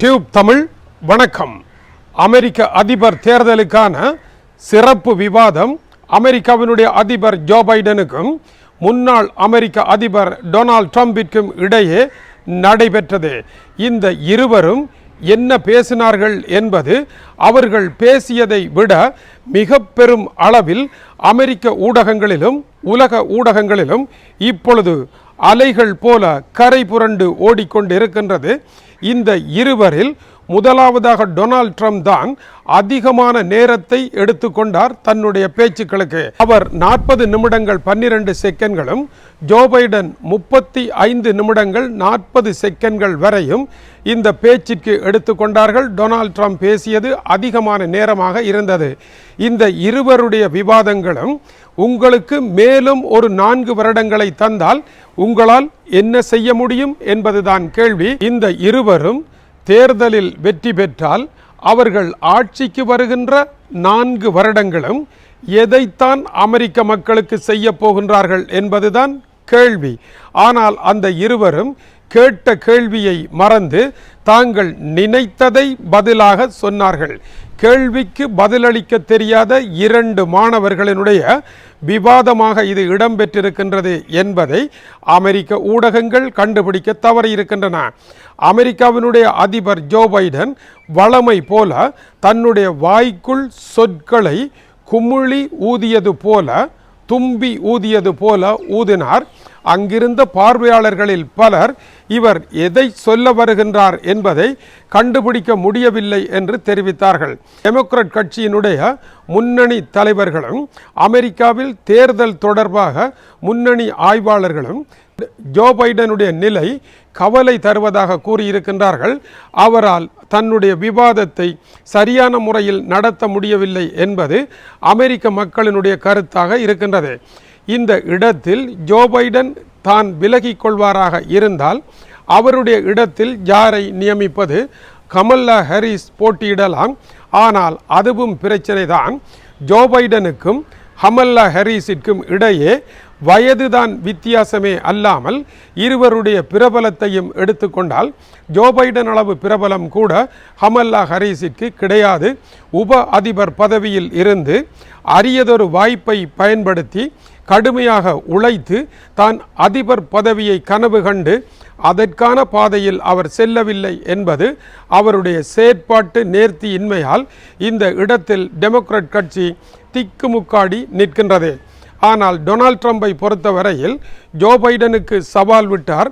Tube Tamil வணக்கம். அமெரிக்க அதிபர் தேர்தலுக்கான சிறப்பு விவாதம் அமெரிக்காவினுடைய அதிபர் ஜோ பைடனுக்கும் முன்னாள் அமெரிக்க அதிபர் டொனால்ட் ட்ரம்பிற்கும் இடையே நடைபெற்றது. இந்த இருவரும் என்ன பேசினார்கள் என்பது அவர்கள் பேசியதை விட மிக பெரும் அளவில் அமெரிக்க ஊடகங்களிலும் உலக ஊடகங்களிலும் இப்பொழுது அலைகள் போல கரை புரண்டு ஓடிக்கொண்டிருக்கின்றது. இந்த இருவரில் முதலாவதாக டொனால்ட் ட்ரம்ப் தான் அதிகமான நேரத்தை எடுத்துக்கொண்டார் தன்னுடைய பேச்சுக்களுக்கு. அவர் நாற்பது நிமிடங்கள் பன்னிரண்டு செகண்ட்களும் ஜோ பைடன் முப்பத்தி ஐந்து நிமிடங்கள் நாற்பது செகண்ட்கள் வரையும் இந்த பேச்சுக்கு எடுத்துக்கொண்டார்கள். டொனால்ட் ட்ரம்ப் பேசியது அதிகமான நேரமாக இருந்தது. இந்த இருவருடைய விவாதங்களும் உங்களுக்கு மேலும் ஒரு நான்கு வருடங்களை தந்தால் உங்களால் என்ன செய்ய முடியும் என்பதுதான் கேள்வி. இந்த இருவரும் தேர்தலில் வெற்றி பெற்றால் அவர்கள் ஆட்சிக்கு வருகின்ற நான்கு வருடங்களும் எதைத்தான் அமெரிக்க மக்களுக்கு செய்ய போகின்றார்கள் என்பதுதான் கேள்வி. ஆனால் அந்த இருவரும் கேட்ட கேள்வியை மறந்து தாங்கள் நினைத்ததை பதிலாக சொன்னார்கள். கேள்விக்கு பதிலளிக்க தெரியாத இரண்டு மாணவர்களினுடைய விவாதமாக இது இடம்பெற்றிருக்கின்றது என்பதை அமெரிக்க ஊடகங்கள் கண்டுபிடிக்க தவறியிருக்கின்றன. அமெரிக்காவினுடைய அதிபர் ஜோ பைடன் வளமை போல தன்னுடைய வாய்க்குள் சொற்களை குமிழி ஊதியது போல தும்பி ஊதியது போல ஊதினார். அங்கிருந்த பார்வையாளர்களில் பலர் இவர் எதை சொல்ல வருகின்றார் என்பதை கண்டுபிடிக்க முடியவில்லை என்று தெரிவித்தார்கள். டெமோக்ரட் கட்சியினுடைய முன்னணி தலைவர்களும் அமெரிக்காவில் தேர்தல் தொடர்பாக முன்னணி ஆய்வாளர்களும் ஜோ பைடனுடைய நிலை கவலை தருவதாக கூறியிருக்கின்றார்கள். அவரால் தன்னுடைய விவாதத்தை சரியான முறையில் நடத்த முடியவில்லை என்பது அமெரிக்க மக்களினுடைய கருத்தாக இருக்கின்றது. இந்த இடத்தில் ஜோ பைடன் தான் விலகிக் கொள்வாராக இருந்தால் அவருடைய இடத்தில் யாரை நியமிப்பது கமல்லா ஹரிஸ் போட்டியிடலாம். ஆனால் அதுவும் பிரச்சனை தான் ஜோ பைடனுக்கும் ஹமல்லா ஹரீஸிற்கும் இடையே வயதுதான் வித்தியாசமே அல்லாமல் இருவருடைய பிரபலத்தையும் எடுத்துக்கொண்டால் ஜோ பைடன் அளவு பிரபலம் கூட ஹமல்லா ஹரீஸிற்கு கிடையாது. உப அதிபர் பதவியில் இருந்து அரியதொரு வாய்ப்பை பயன்படுத்தி கடுமையாக உழைத்து தான் அதிபர் பதவியை கனவு கண்டு அதற்கான பாதையில் அவர் செல்லவில்லை என்பது அவருடைய செயற்பாட்டு நேர்த்தியின்மையால் இந்த இடத்தில் டெமோக்ரட் கட்சி திக்குமுக்காடி நிற்கின்றது. ஆனால் டொனால்ட் ட்ரம்பை பொறுத்தவரையில் ஜோ பைடனுக்கு சவால் விட்டார்.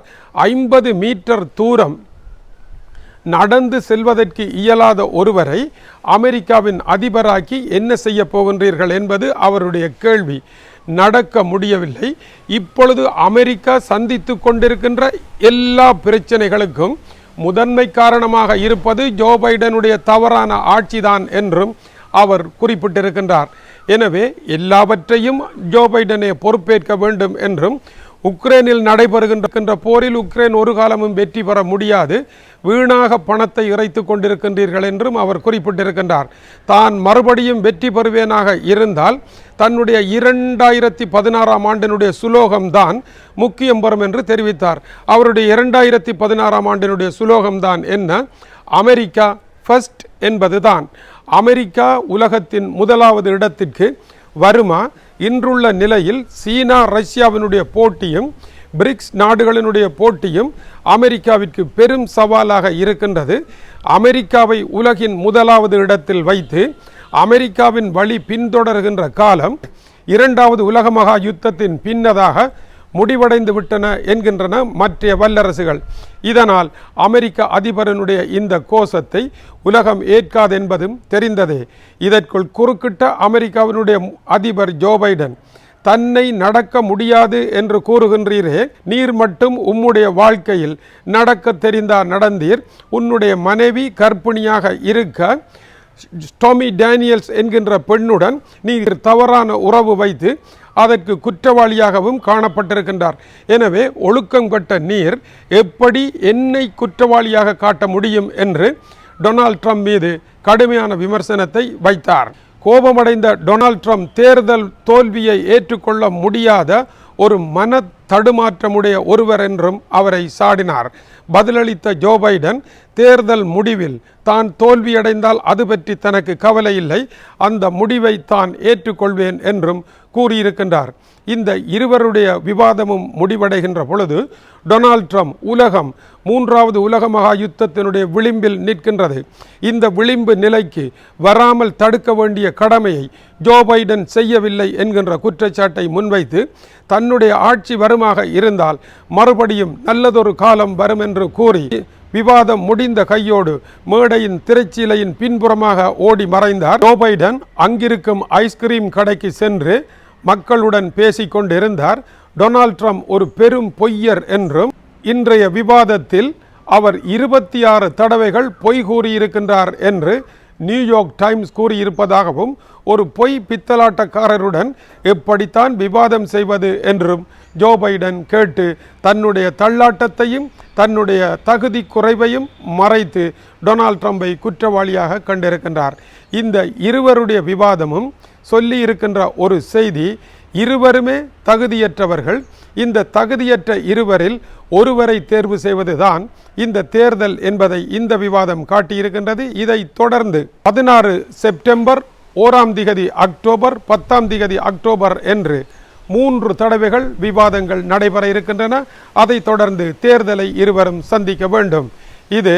ஐம்பது மீட்டர் தூரம் நடந்து செல்வதற்கு இயலாத ஒருவரை அமெரிக்காவின் அதிபராக்கி என்ன செய்ய போகின்றீர்கள் என்பது அவருடைய கேள்வி. நடக்க முடியவில்லை. இப்பொழுது அமெரிக்கா சந்தித்து கொண்டிருக்கின்ற எல்லா பிரச்சனைகளுக்கும் முதன்மை காரணமாக இருப்பது ஜோ பைடனுடைய தவறான ஆட்சிதான் என்றும் அவர் குறிப்பிட்டிருக்கின்றார். எனவே எல்லாவற்றையும் ஜோ பைடனை பொறுப்பேற்க வேண்டும் என்றும் உக்ரைனில் நடைபெறுகின்ற போரில் உக்ரைன் ஒரு காலமும் வெற்றி பெற முடியாது. வீணாக பணத்தை இறைத்து கொண்டிருக்கின்றீர்கள் என்றும் அவர் குறிப்பிட்டிருக்கின்றார். தான் மறுபடியும் வெற்றி பெறுவேனாக இருந்தால் தன்னுடைய இரண்டாயிரத்தி பதினாறாம் ஆண்டினுடைய சுலோகம்தான் முக்கியம் பெறும் என்று தெரிவித்தார். அவருடைய இரண்டாயிரத்தி பதினாறாம் ஆண்டினுடைய சுலோகம்தான் என்ன? அமெரிக்கா ஃபர்ஸ்ட் என்பதுதான் அமெரிக்கா உலகத்தின் முதலாவது இடத்திற்கு வருமா? இன்றுள்ள நிலையில் சீனா ரஷ்யாவினுடைய போட்டியும் பிரிக்ஸ் நாடுகளினுடைய போட்டியும் அமெரிக்காவிற்கு பெரும் சவாலாக இருக்கின்றது. அமெரிக்காவை உலகின் முதலாவது இடத்தில் வைத்து அமெரிக்காவின் வழி பின்தொடர்கின்ற காலம் இரண்டாவது உலக மகா யுத்தத்தின் பின்னதாக முடிவடைந்து விட்டன என்கின்றன மற்ற வல்லரசுகள். இதனால் அமெரிக்க அதிபரனுடைய இந்த கோஷத்தை உலகம் ஏற்காது என்பதும் தெரிந்ததே. இதற்குள் குறுக்கிட்ட அமெரிக்காவினுடைய அதிபர் ஜோ பைடன் தன்னை நடக்க முடியாது என்று கூறுகின்றீரே நீர் மட்டும் உம்முடைய வாழ்க்கையில் நடக்க தெரிந்தார் நடந்தீர். உன்னுடைய மனைவி கர்ப்பிணியாக இருக்க ஸ்டோமி டேனியல்ஸ் என்கின்ற பெண்ணுடன் நீர் தவறான உறவு வைத்து அதற்கு குற்றவாளியாகவும் காணப்பட்டிருக்கின்றார். எனவே ஒழுக்கம் கட்ட நீர் எப்படி என்னை குற்றவாளியாக காட்ட முடியும் என்று டொனால்ட் ட்ரம்ப் மீது கடுமையான விமர்சனத்தை வைத்தார். கோபமடைந்த டொனால்ட் ட்ரம்ப் தேர்தல் தோல்வியை ஏற்றுக்கொள்ள முடியாத ஒரு மன தடுமாற்றமுடைய ஒருவர் என்றும் அவரை சாடினார். பதிலளித்த ஜோ பைடன் தேர்தல் முடிவில் தான் தோல்வியடைந்தால் அது பற்றி தனக்கு கவலை இல்லை அந்த முடிவை தான் ஏற்றுக்கொள்வேன் என்றும் கூறியிருக்கின்றார். இந்த இருவருடைய விவாதமும் முடிவடைகின்ற பொழுது டொனால்ட் ட்ரம்ப் உலகம் மூன்றாவது உலக மகா யுத்தத்தினுடைய விளிம்பில் நிற்கின்றது. இந்த விளிம்பு நிலைக்கு வராமல் தடுக்க வேண்டிய கடமையை ஜோ பைடன் செய்யவில்லை என்கின்ற குற்றச்சாட்டை முன்வைத்து தன்னுடைய ஆட்சி வருமாக இருந்தால் மறுபடியும் நல்லதொரு காலம் வரும் என்று கூறி விவாதம் முடிந்த கையோடு மேடையின் திரைச்சீலையின் பின்புறமாக ஓடி மறைந்தார். ஜோ பைடன் அங்கிருக்கும் ஐஸ்கிரீம் கடைக்கு சென்று மக்களுடன் பேசிக் கொண்டிருந்தார் டொனால்ட் ட்ரம்ப் ஒரு பெரும் பொய்யர் என்றும் இன்றைய விவாதத்தில் அவர் இருபத்தி ஆறு தடவைகள் பொய் கூறியிருக்கின்றார் என்று நியூயார்க் டைம்ஸ் கூறியிருப்பதாகவும் ஒரு பொய் பித்தலாட்டக்காரருடன் எப்படித்தான் விவாதம் செய்வது என்றும் ஜோ பைடன் கேட்டு தன்னுடைய தள்ளாட்டத்தையும் தன்னுடைய தகுதி குறைவையும் மறைத்து டொனால்ட் ட்ரம்பை குற்றவாளியாக கண்டிருக்கின்றார். இந்த இருவருடைய விவாதமும் சொல்லி இருக்கின்ற ஒரு செய்தி இருவருமே தகுதியற்றவர்கள். இந்த தகுதியற்ற இருவரில் ஒருவரை தேர்வு செய்வதுதான் இந்த தேர்தல் என்பதை இந்த விவாதம் காட்டியிருக்கின்றது. இதை தொடர்ந்து பதினாறு செப்டம்பர் ஓராம் திகதி அக்டோபர் பத்தாம் திகதி அக்டோபர் என்று மூன்று தடவைகள் விவாதங்கள் நடைபெற இருக்கின்றன. அதைத் தொடர்ந்து தேர்தலை இருவரும் சந்திக்க வேண்டும். இது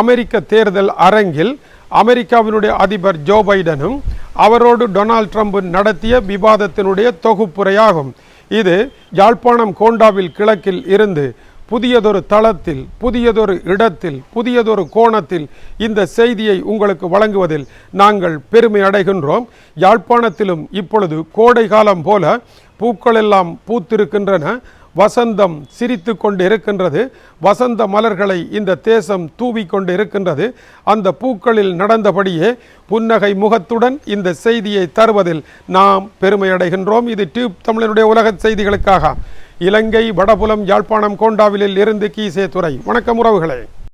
அமெரிக்க தேர்தல் அரங்கில் அமெரிக்காவினுடைய அதிபர் ஜோ பைடனும் அவரோடு டொனால்ட் ட்ரம்ப் நடத்திய விவாதத்தினுடைய தொகுப்புரையாகும். இது யாழ்ப்பாணம் கோண்டாவில் கிழக்கில் இருந்து புதியதொரு தளத்தில் புதியதொரு இடத்தில் புதியதொரு கோணத்தில் இந்த செய்தியை உங்களுக்கு வழங்குவதில் நாங்கள் பெருமை அடைகின்றோம். யாழ்ப்பாணத்திலும் இப்பொழுது கோடை காலம் போல பூக்கள் எல்லாம் பூத்திருக்கின்றன. வசந்தம் சிரித்து கொண்டு இருக்கின்றது வசந்த மலர்களை இந்த தேசம் தூவி கொண்டு இருக்கின்றது அந்த பூக்களில் நடந்தபடியே புன்னகை முகத்துடன் இந்த செய்தியை தருவதில் நாம் பெருமையடைகின்றோம். இது டியூப் தமிழனுடைய உலக செய்திகளுக்காக. இலங்கை வடபுலம் யாழ்ப்பாணம் கோண்டாவிலில் இருந்து கீசே துறை வணக்கம் உறவுகளே.